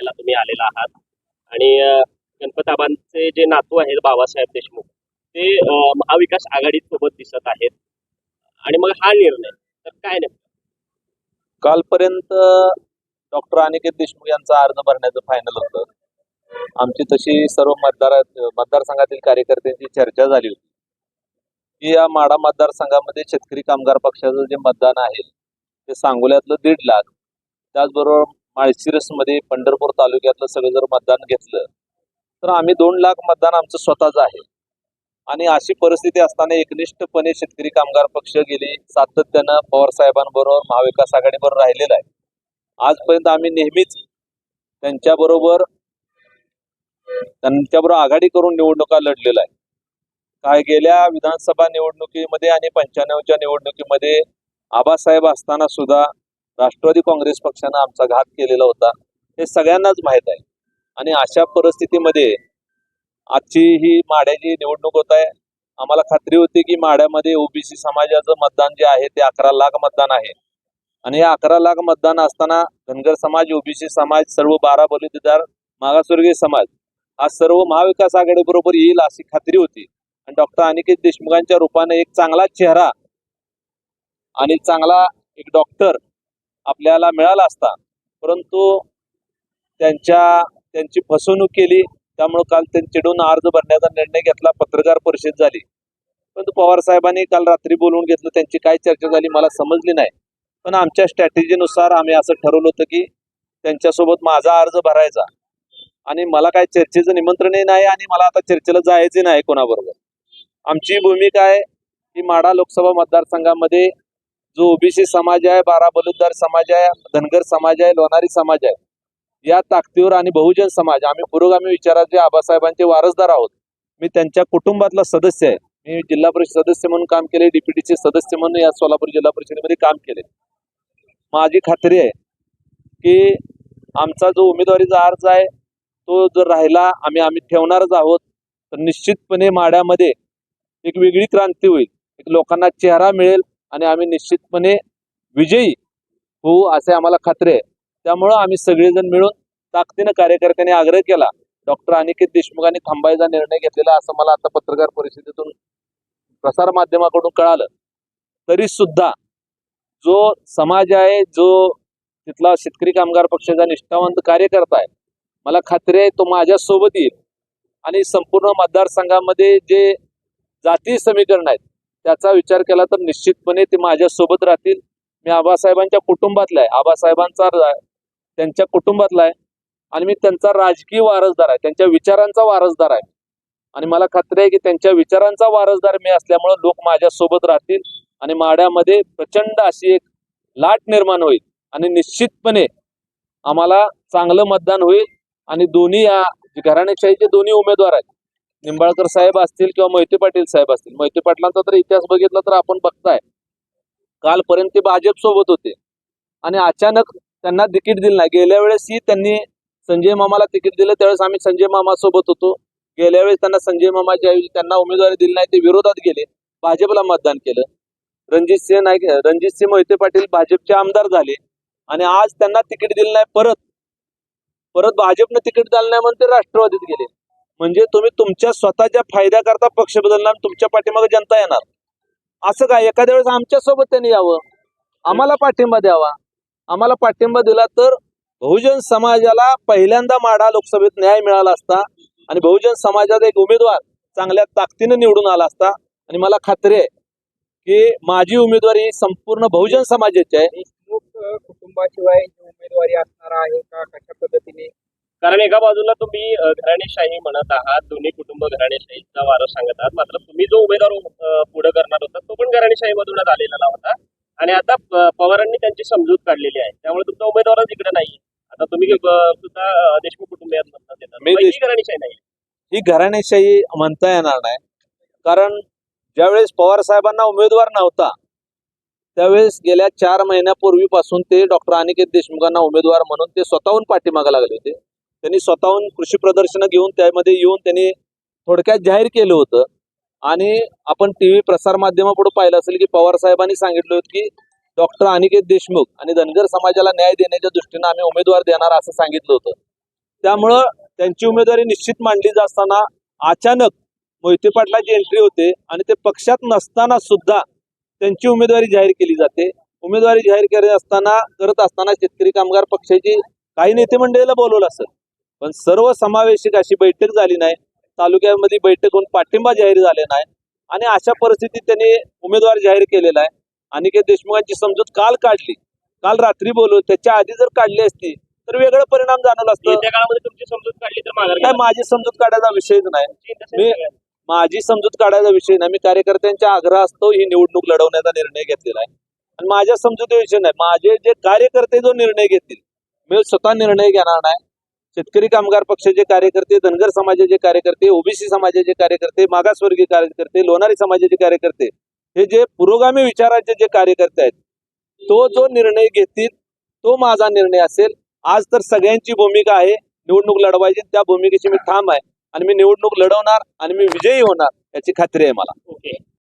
याला तुम्ही आलेला आहात. आणि गणपताबांचे जे नातू आहेत बाबासाहेब देशमुख ते महाविकास आघाडी सोबत दिसत आहेत. आणि मग हा निर्णय तर काय नेमकं? कालपर्यंत डॉक्टर अनिकेत देशमुख यांचा अर्ज भरण्याचं फायनल होतं. आमची तशी सर्व मतदार मतदारसंघातील कार्यकर्त्यांची चर्चा झाली होती. की या माडा मतदारसंघामध्ये शेतकरी कामगार पक्षाचं जे मतदान आहे ते सांगोल्यातलं दीड लाख त्याचबरोबर माळशिरसमध्ये पंढरपूर तालुक्यातलं सगळं जर मतदान घेतलं तर आम्ही दोन लाख मतदान आमचं स्वतःच आहे. आणि अशी परिस्थिती असताना एकनिष्ठपणे शेतकरी कामगार पक्ष गेली सातत्यानं पवार साहेबांबरोबर महाविकास आघाडीबरोबर राहिलेला आहे. आजपर्यंत आम्ही नेहमीच त्यांच्याबरोबर त्यांच्याबरोबर आघाडी करून निवडणुका लढलेला आहे. काय गेल्या विधानसभा निवडणुकीमध्ये आणि पंच्याण्णवच्या निवडणुकीमध्ये आबासाहेब असताना सुद्धा राष्ट्रवादी काँग्रेस पक्षानं आमचा घात केलेला होता हे सगळ्यांनाच माहीत आहे. आणि अशा परिस्थितीमध्ये आजची ही माड्याची निवडणूक होत आहे. आम्हाला खात्री होती की माड्यामध्ये ओबीसी समाजाचं मतदान जे आहे ते अकरा लाख मतदान आहे. आणि या अकरा लाख मतदान असताना धनगर समाज ओबीसी समाज सर्व बारा बलुतेदार मागासवर्गीय समाज हा सर्व महाविकास आघाडी बरोबर येईल अशी खात्री होती. आणि डॉक्टर अनिकेत देशमुखांच्या रूपाने एक चांगला चेहरा आणि चांगला एक डॉक्टर आपल्याला मिळाला असता. परंतु त्यांच्या त्यांची फसवणूक केली. त्यामुळे काल त्यांच्याकडून अर्ज भरण्याचा निर्णय घेतला. पत्रकार परिषद झाली. परंतु पवार साहेबांनी काल रात्री बोलवून घेतलं. त्यांची काय चर्चा झाली मला समजली नाही. पण आमच्या स्ट्रॅटेजीनुसार आम्ही असं ठरवलं होतं की त्यांच्यासोबत माझा अर्ज भरायचा. आणि मला काय चर्चेचं निमंत्रणही नाही आणि मला आता चर्चेला जायचे नाही कोणाबरोबर. आमची भूमिका आहे की माडा लोकसभा मतदारसंघामध्ये जो ओबीसी समाज आहे बारा बलुतदार समाज आहे धनगर समाज आहे लोणारी समाज आहे या ताकदीवर आणि बहुजन समाज आम्ही पुरोगामी विचाराचे आबासाहेबांचे वारसदार आहोत. मी त्यांच्या कुटुंबातला सदस्य आहे. मी जिल्हा परिषद सदस्य म्हणून काम केले डीपीटीचे सदस्य म्हणून या सोलापूर जिल्हा परिषदेमध्ये काम केले. माझी खात्री आहे की आमचा जो उमेदवारीचा अर्ज आहे तो जर राहिला आम्ही आम्ही ठेवणारच आहोत. तर निश्चितपणे माड्यामध्ये एक वेगळी क्रांती होईल. एक लोकांना चेहरा मिळेल आणि आम्ही निश्चितपणे विजयी होऊ असे आम्हाला खात्री आहे. त्यामुळं आम्ही सगळेजण मिळून ताकदीनं कार्यकर्त्यांनी आग्रह केला. डॉक्टर अनिकेत देशमुखांनी थांबायचा निर्णय घेतलेला असं मला आता पत्रकार परिषदेतून प्रसार माध्यमाकडून कळालं. तरी सुद्धा जो समाज आहे जो तिथला शेतकरी कामगार पक्षाचा निष्ठावंत कार्यकर्ता आहे मला खात्री आहे तो माझ्या सोबत येईल. आणि संपूर्ण मतदारसंघामध्ये जे जाती समीकरण आहेत त्याचा विचार केला तर निश्चितपणे ते माझ्या सोबत राहतील. मी आबासाहेबांच्या कुटुंबातला आहे. आबासाहेबांचा त्यांच्या कुटुंबातला आहे. आणि मी त्यांचा राजकीय वारसदार आहे. त्यांच्या विचारांचा वारसदार आहे. आणि मला खात्री आहे की त्यांच्या विचारांचा वारसदार मी असल्यामुळे लोक माझ्या सोबत राहतील आणि माड्यामध्ये प्रचंड अशी एक लाट निर्माण होईल. आणि निश्चितपणे आम्हाला चांगलं मतदान होईल. आणि दोन्ही या घराणेशाहीचे दोन्ही उमेदवार आहेत. निंबाळकर साहेब असतील किंवा मोहिते पाटील साहेब असतील. मोहिते पाटलांचा तर इतिहास बघितला तर आपण बघताय. कालपर्यंत ते भाजप सोबत होते. आणि अचानक त्यांना तिकीट दिलं नाही. गेल्या वेळेसही त्यांनी संजय मामाला तिकीट दिलं. त्यावेळेस आम्ही संजय मामा सोबत होतो. गेल्या वेळेस त्यांना संजय मामाच्या ऐवजी त्यांना उमेदवारी दिली नाही. ते विरोधात गेले. भाजपला मतदान केलं. रणजित सिंह नाईक रणजित सिंह मोहिते पाटील भाजपचे आमदार झाले. आणि आज त्यांना तिकीट दिलं नाही. परत परत भाजपनं तिकीट दिलं नाही म्हणून ते राष्ट्रवादीत गेले. म्हणजे तुम्ही तुमच्या स्वतःच्या फायद्याकरता पक्ष बदलणार तुमच्या पाठीमागे जनता येणार. असं काय? एखाद्या वेळेस आमच्यासोबत त्यांनी यावं. आम्हाला पाठिंबा द्यावा. आम्हाला पाठिंबा दिला तर बहुजन समाजाला पहिल्यांदा माडा लोकसभेत न्याय मिळाला असता आणि बहुजन समाजाचा एक उमेदवार चांगल्या ताकदीनं निवडून आला असता. आणि मला खात्री आहे की माझी उमेदवारी ही संपूर्ण बहुजन समाजाची आहे. कुटुंबाशिवाय उमेदवारी असणार आहे का? कशा पद्धतीने? कारण एका बाजूला तुम्ही घराणेशाही म्हणत आहात दोन्ही कुटुंब घराणेशाहीचा वारस सांगत आहात. मात्र तुम्ही जो उमेदवार पुढे करणार होता तो पण घराणेशाहीमधूनच आलेला होता. आणि आता पवारांनी त्यांची समजूत काढलेली आहे. त्यामुळे तुमचा उमेदवारच इकडे नाही आता तुम्ही सुद्धा देशमुख देश- घराणेशाही नाही ही घराणेशाही म्हणता येणार नाही. कारण ज्यावेळेस पवार साहेबांना उमेदवार नव्हता त्यावेळेस गेल्या चार महिन्यापूर्वीपासून ते डॉक्टर अनिकेत देशमुखांना उमेदवार म्हणून ते स्वतःहून पाठीमागे लागले होते. त्यांनी स्वतःहून कृषी प्रदर्शनं घेऊन त्यामध्ये येऊन त्यांनी थोडक्यात जाहीर केलं होतं. आणि आपण टी व्ही प्रसारमाध्यमापुढे पाहिलं असेल की पवार साहेबांनी सांगितलं होतं की डॉक्टर अनिकेत देशमुख आणि धनगर समाजाला न्याय देण्याच्या दृष्टीनं आम्ही उमेदवार देणार असं सांगितलं होतं. त्यामुळं त्यांची उमेदवारी निश्चित मांडली जात असताना अचानक मोहिते पाटलाची एंट्री होते आणि ते पक्षात नसताना सुद्धा त्यांची उमेदवारी जाहीर केली जाते. उमेदवारी जाहीर करत असताना करत असताना शेतकरी कामगार पक्षाची काही नेते मंडळीला बोलवलं असेल. पण सर्व समावेशक अशी बैठक झाली नाही. तालुक्यामध्ये बैठक होऊन पाठिंबा जाहीर झाले नाही. आणि अशा परिस्थितीत त्यांनी उमेदवार जाहीर केलेला आहे. अनिकेत देशमुखांची समजूत काल काढली. काल रात्री बोलवून त्याच्या आधी जर काढली असती तर वेगळं परिणाम जाणवला असतं. तुमची समजूत काढली तर काय माझी समजूत काढायचा विषयच नाही. मी- माझी समजूत काढायचा विषय नाही. मी कार्यकर्त्यांच्या आग्रह असतो ही निवडणूक लढवण्याचा निर्णय घेतलेला आहे. आणि माझ्या समजुतीविषयी नाही. माझे जे कार्यकर्ते जो निर्णय घेतील मी स्वतः निर्णय घेणार नाही. शेतकरी कामगार पक्षाचे कार्यकर्ते धनगर समाजाचे कार्यकर्ते ओबीसी समाजाचे कार्यकर्ते मागासवर्गीय कार्यकर्ते लोणारी समाजाचे कार्यकर्ते हे जे पुरोगामी विचाराचे जे कार्यकर्ते आहेत तो जो निर्णय घेतील तो माझा निर्णय असेल. आज तर सगळ्यांची भूमिका आहे. निवडणूक लढवायची त्या भूमिकेची मी ठाम आहे. आणि मी निवडणूक लढवणार आणि मी विजयी होणार याची खात्री आहे मला. ओके.